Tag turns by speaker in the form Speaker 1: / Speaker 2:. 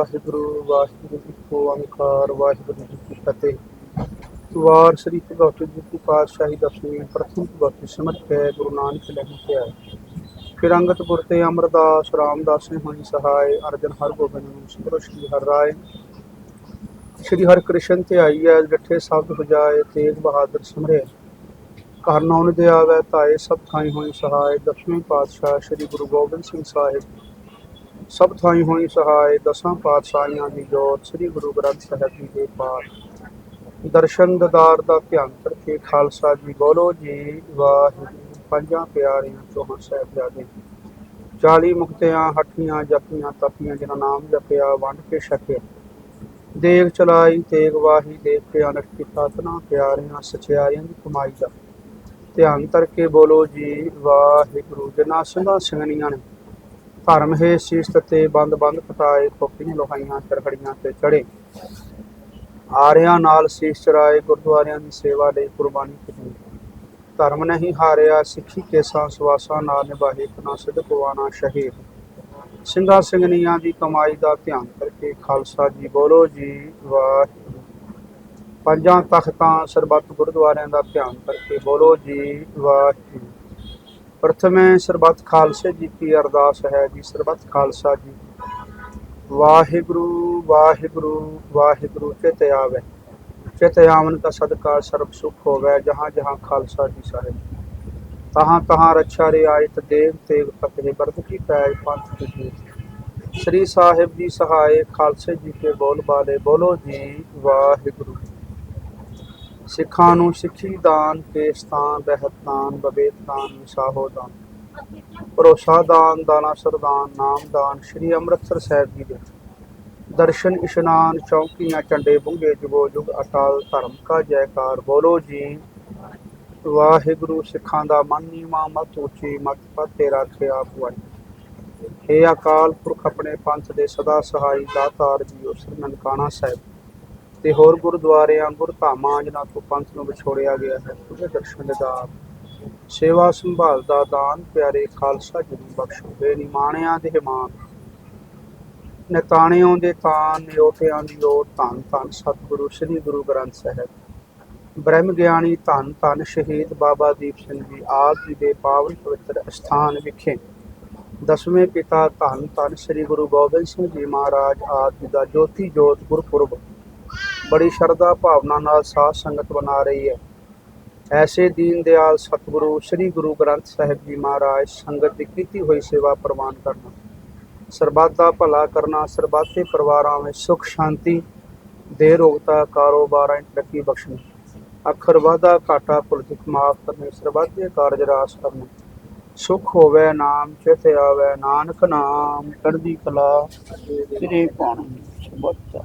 Speaker 1: ਵਾਹਿਗੁਰੂ ਵਾਹਿਗੁਰੂ ਜੀ ਕੋ ਓੰਕਾਰ ਵਾਹਿਗੁਰੂ ਜੀ ਕੀ ਫਤਿਹ। ਵਾਰ ਸ੍ਰੀ ਭਗਵਤ ਜੀ ਕੀ ਪਾਤਸ਼ਾਹੀ ਦਸਵੀਂ ਪ੍ਰਥਮ ਭਗਵਤ ਸਿਮਰਤ ਹੈ ਗੁਰੂ ਨਾਨਕ ਲੈਣ ਤੇ ਆਏ ਫਿਰ ਅੰਗਤ ਤੇ ਅਮਰਦਾਸ ਰਾਮਦਾਸ ਨੇ ਹੋਈ ਸਹਾਇ ਅਰਜਨ ਹਰ ਗੋਬਿੰਦ ਨੂੰ ਸਿਮਰੋ ਸ਼੍ਰੀ ਹਰ ਰਾਏ। ਸ਼੍ਰੀ ਹਰਿ ਕ੍ਰਿਸ਼ਨ ਤੇ ਆਈ ਹੈ ਡਿਠੇ ਸ਼ਬਦ ਬਜਾਏ ਤੇਗ ਬਹਾਦਰ ਸਿਮਰੇ। ਘਰ ਨਾਉਨ ਦੇ ਆਵੇ, ਤਾਏ ਸਭ ਥਾਈ ਹੋਈ ਸਹਾਇ। ਦਸਵੇਂ ਪਾਤਸ਼ਾਹ ਸ਼੍ਰੀ ਗੁਰੂ ਗੋਬਿੰਦ ਸਿੰਘ ਸਾਹਿਬ ਸਭ ਥਾਈ ਹੋਈ ਸਹਾਇ, ਦਸਾਂ ਪਾਤਸ਼ਾਹੀਆਂ ਦੀ ਜੋਤ, ਸ੍ਰੀ ਗੁਰੂ ਗ੍ਰੰਥ ਸਾਹਿਬ ਜੀ ਦੇ ਪਾਠ। ਦਰਸ਼ਨ ਦਦਾਰ ਦਾ ਧਿਆਨ ਕਰਕੇ ਖਾਲਸਾ ਜੀ ਬੋਲੋ ਜੀ, ਵਾਹਿਗੁਰੂ। ਪੰਜਾਂ ਪਿਆਰਿਆਂ ਚੋਹਾਂ ਸਾਹਿਬਜ਼ਾਦੇ। 40 ਮੁਕਤਿਆਂ, ਹੱਠੀਆਂ ਜਪੀਆਂ ਤਪੀਆਂ, ਜਿਨ੍ਹਾਂ ਨਾਮ ਜਪਿਆ, ਵੰਡ ਕੇ ਛਕਿਆ। ਦੇਗ ਚਲਾਈ, ਤੇਗ ਵਾਹੀ ਦੇਖ ਕੇ ਅਨਕ ਕੀਤਾ, ਤਨਾ ਪਿਆਰਿਆਂ, ਸਚਿਆਰਿਆਂ ਦੀ ਕਮਾਈ ਦਾ। ਧਿਆਨ ਕਰਕੇ ਬੋਲੋ ਜੀ, ਵਾਹਿਗੁਰੂ। ਜਿਨ੍ਹਾਂ ਸਿੰਘਾਂ ਸਿੰਘਣੀਆਂ ਨੇ ਧਰਮ ਹੈ ਸੀਸ ਤੇ ਬੰਦ ਬੰਦ ਕਟਾਏ ਖੋਪੀਆਂ ਲੋਹਾਈਆਂ ਚਰਖੜੀਆਂ ਤੇ ਚੜੇ। ਆਰਿਆਂ ਨਾਲ ਸੀਸ ਚਰਾਏ ਗੁਰਦੁਆਰਿਆਂ ਦੀ ਸੇਵਾ ਲਈ ਕੁਰਬਾਨੀ ਕੀਤੀ ਧਰਮ ਨਹੀਂ ਹਾਰਿਆ, ਸਿੱਖੀ ਕੇਸਾਂ ਸਵਾਸਾਂ ਨਾਲ ਨਿਭਾਏ ਕਨਾ ਸਿੱਧਕਵਾਨਾ ਸ਼ਹੀਦ। ਸਿੰਘਾਂ ਸਿੰਘਣੀਆਂ ਦੀ ਕਮਾਈ ਦਾ ਧਿਆਨ ਕਰਕੇ ਖਾਲਸਾ ਜੀ ਬੋਲੋ ਜੀ, ਵਾਹਿਗੁਰੂ। ਪੰਜਾਂ ਤਖਤਾਂ ਸਰਬੱਤ ਗੁਰਦੁਆਰਿਆਂ ਦਾ ਧਿਆਨ ਕਰਕੇ ਬੋਲੋ ਜੀ, ਵਾਹਿਗੁਰੂ। ਪ੍ਰਥਮੇ ਸਰਬੱਤ ਖਾਲਸੇ ਜੀ ਕੀ ਅਰਦਾਸ ਹੈ ਜੀ, ਸਰਬੱਤ ਖਾਲਸਾ ਜੀ। ਵਾਹਿਗੁਰੂ ਵਾਹਿਗੁਰੂ ਵਾਹਿਗੁਰੂ, ਚਿਤ ਆਵੇ। ਚਿਤ ਆਵਨ ਦਾ ਸਦਕਾ ਸਰਬ ਸੁਖ ਹੋਵੇ, ਜਹਾਂ ਜਹਾਂ ਖਾਲਸਾ ਜੀ ਸਾਹਿਬ। ਤਹਾਂ ਤਹਾਂ ਰੱਛਾ ਰਿਆਇਤ ਦੇਵ, ਤੇਗ ਫਤਿਹ ਬਰਦ ਕੀ ਪੈਜ ਪੰਥ ਕੀ ਸ੍ਰੀ ਸਾਹਿਬ ਜੀ ਸਹਾਇ ਖਾਲਸੇ ਜੀ ਕੇ ਬੋਲ ਬਾਲੇ ਬੋਲੋ ਜੀ, ਵਾਹਿਗੁਰੂ। ਸਿੱਖਾਂ ਨੂੰ ਸਿੱਖੀ ਦਾਨ ਕੇਸਤਾਨ ਰਹਿਤਾਨ ਬਵੇਤਾਨ ਮਿਸਾਹੋ ਦਾਨ ਭਰੋਸਾ ਦਾਨ ਦਾਨਾ ਸਰਦਾਨ, ਨਾਮ ਦਾਨ, ਸ੍ਰੀ ਅੰਮ੍ਰਿਤਸਰ ਸਾਹਿਬ ਜੀ ਦੇ। ਦਰਸ਼ਨ, ਇਸ਼ਨਾਨ, ਚੌਕੀਆਂ ਚੰਡੇ ਬੁੰਗੇ, ਜੁਗੋ ਜੁਗ, ਅਟਾਲ, ਧਰਮ ਕਾ ਜੈਕਾਰ, ਬੋਲੋ ਜੀ। ਵਾਹਿਗੁਰੂ, ਸਿੱਖਾਂ ਦਾ ਮਨ ਨੀਵਾਂ, ਮਤ ਉੱਚੀ, ਮਤ ਪਤੇ ਰੱਖਿਆ ਪੁਆਈ। ਹੇ ਅਕਾਲ ਪੁਰਖ ਆਪਣੇ ਪੰਥ ਦੇ ਸਦਾ ਸਹਾਈ, ਦਾਤਾਰ ਜੀਓ ਸ੍ਰੀ ਨਨਕਾਣਾ ਸਾਹਿਬ। ਤੇ ਹੋਰ ਗੁਰਦੁਆਰਿਆਂ, ਗੁਰਧਾਮਾਂ ਜਿਨ੍ਹਾਂ ਤੋਂ ਪੰਥ ਨੂੰ ਵਿਛੋੜਿਆ ਗਿਆ ਹੈ ਤੁਝੇ ਦਰਸ਼ਨ ਦਿਦਾਰ ਸੇਵਾ ਸੰਭਾਲ ਦਾ ਦਾਨ ਪਿਆਰੇ ਖਾਲਸਾ ਜੀ ਨੂੰ ਬਖਸ਼ੋ। ਬੇਨਿਮਾਣਿਆਂ ਦੇ ਮਾਨ ਨਤਾਣਿਆਂ ਦੇ ਤਾਨ ਨਿਓਟਿਆਂ ਦੀ ਓਟ, ਧੰਨ ਧੰਨ ਸਤਿਗੁਰੂ, ਸ੍ਰੀ ਗੁਰੂ ਗ੍ਰੰਥ ਸਾਹਿਬ। ਬ੍ਰਹਮ ਗਿਆਨੀ ਧੰਨ ਧੰਨ ਸ਼ਹੀਦ ਬਾਬਾ ਦੀਪ ਸਿੰਘ ਜੀ, ਆਪ ਜੀ ਦੇ ਪਾਵਨ ਪਵਿੱਤਰ ਅਸਥਾਨ ਵਿਖੇ। ਦਸਵੇਂ ਪਿਤਾ ਧੰਨ ਧੰਨ ਸ੍ਰੀ ਗੁਰੂ ਗੋਬਿੰਦ ਸਿੰਘ ਜੀ ਮਹਾਰਾਜ, ਆਪ ਜੀ ਦਾ ਜੋਤੀ ਜੋਤ ਗੁਰਪੁਰਬ ਬੜੀ ਸ਼ਰਧਾ ਭਾਵਨਾ ਨਾਲ ਸਾਧ ਸੰਗਤ ਬਣਾ ਰਹੀ ਹੈ। ਐਸੇ ਦੀਨ ਦਿਆਲ ਸਤਿਗੁਰੂ, ਸ੍ਰੀ ਗੁਰੂ ਗ੍ਰੰਥ ਸਾਹਿਬ ਜੀ ਮਹਾਰਾਜ ਸੰਗਤ ਦੀ ਕੀਤੀ ਹੋਈ ਸੇਵਾ ਪ੍ਰਵਾਨ ਕਰਨਾ। ਸਰਬੱਤ ਦਾ ਭਲਾ ਕਰਨਾ, ਸਰਬੱਤ ਦੇ ਪਰਿਵਾਰਾਂ ਵਿੱਚ ਸੁਖ, ਸ਼ਾਂਤੀ ਦੇ ਰੋਗਤਾ ਕਾਰੋਬਾਰਾਂ 'ਚ ਤਰੱਕੀ ਬਖਸ਼ਣੀ। ਅੱਖਰ ਵਾਧਾ, ਘਾਟਾ ਪੁਲਤਿਕ ਮਾਫ ਕਰਨੇ, ਸਰਬੱਤ ਦੇ ਕਾਰਜ ਰਾਸ ਕਰਨੇ। ਸੁਖ ਹੋਵੇ ਨਾਮ, ਚਿਤ ਆਵੇ ਨਾਨਕ ਨਾਮ, ਚੜ੍ਹਦੀ ਕਲਾ, ਸ੍ਰੀ ਭਾਣ ਸਰਬੱਤ ਦਾ